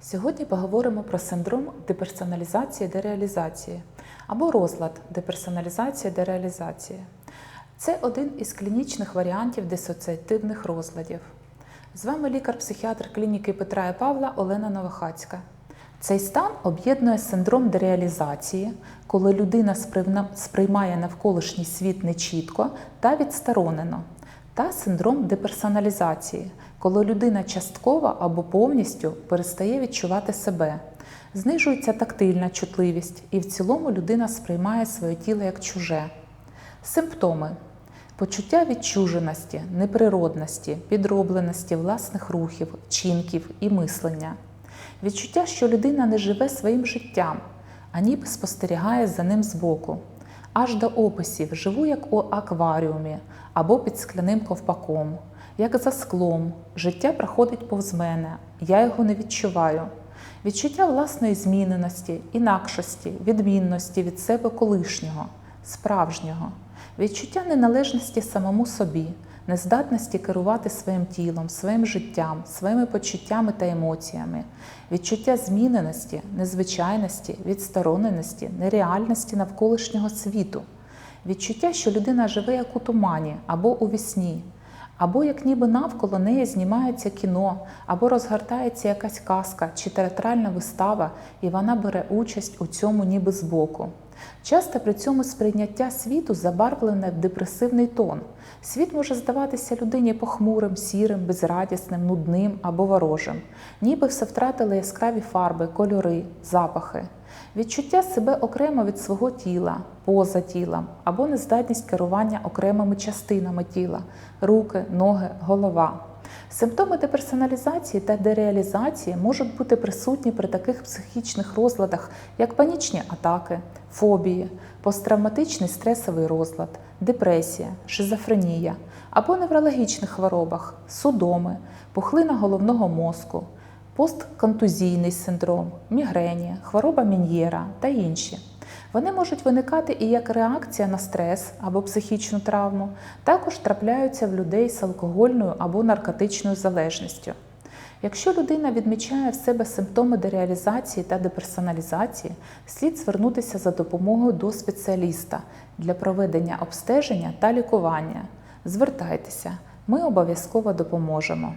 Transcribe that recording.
Сьогодні поговоримо про синдром деперсоналізації дереалізації або розлад деперсоналізації дереалізації. Це один із клінічних варіантів дисоціативних розладів. З вами лікар-психіатр клініки Петра і Павла Олена Новохацька. Цей стан об'єднує синдром дереалізації, коли людина сприймає навколишній світ нечітко та відсторонено, та синдром деперсоналізації, коли людина частково або повністю перестає відчувати себе. Знижується тактильна чутливість, і в цілому людина сприймає своє тіло як чуже. Симптоми почуття відчуженості, неприродності, підробленості власних рухів, чинків і мислення, відчуття, що людина не живе своїм життям, а ніби спостерігає за ним збоку, аж до описів живу як у акваріумі або під скляним ковпаком, як за склом, життя проходить повз мене, я його не відчуваю. Відчуття власної зміненості, інакшості, відмінності від себе колишнього, справжнього, відчуття неналежності самому собі, нездатності керувати своїм тілом, своїм життям, своїми почуттями та емоціями, відчуття зміненості, незвичайності, відстороненості, нереальності навколишнього світу, відчуття, що людина живе як у тумані або у вісні, або як ніби навколо неї знімається кіно, або розгортається якась казка чи театральна вистава, і вона бере участь у цьому ніби збоку. Часто при цьому сприйняття світу забарвлене в депресивний тон. Світ може здаватися людині похмурим, сірим, безрадісним, нудним або ворожим, ніби все втратили яскраві фарби, кольори, запахи. Відчуття себе окремо від свого тіла, поза тілом, або нездатність керування окремими частинами тіла руки, ноги, голова. Симптоми деперсоналізації та дереалізації можуть бути присутні при таких психічних розладах, як панічні атаки, фобії, посттравматичний стресовий розлад, депресія, шизофренія або неврологічних хворобах, судоми, пухлина головного мозку, постконтузійний синдром, мігрені, хвороба Мін'єра та інші. Вони можуть виникати і як реакція на стрес або психічну травму, також трапляються в людей з алкогольною або наркотичною залежністю. Якщо людина відмічає в себе симптоми дереалізації та деперсоналізації, слід звернутися за допомогою до спеціаліста для проведення обстеження та лікування. Звертайтеся, ми обов'язково допоможемо.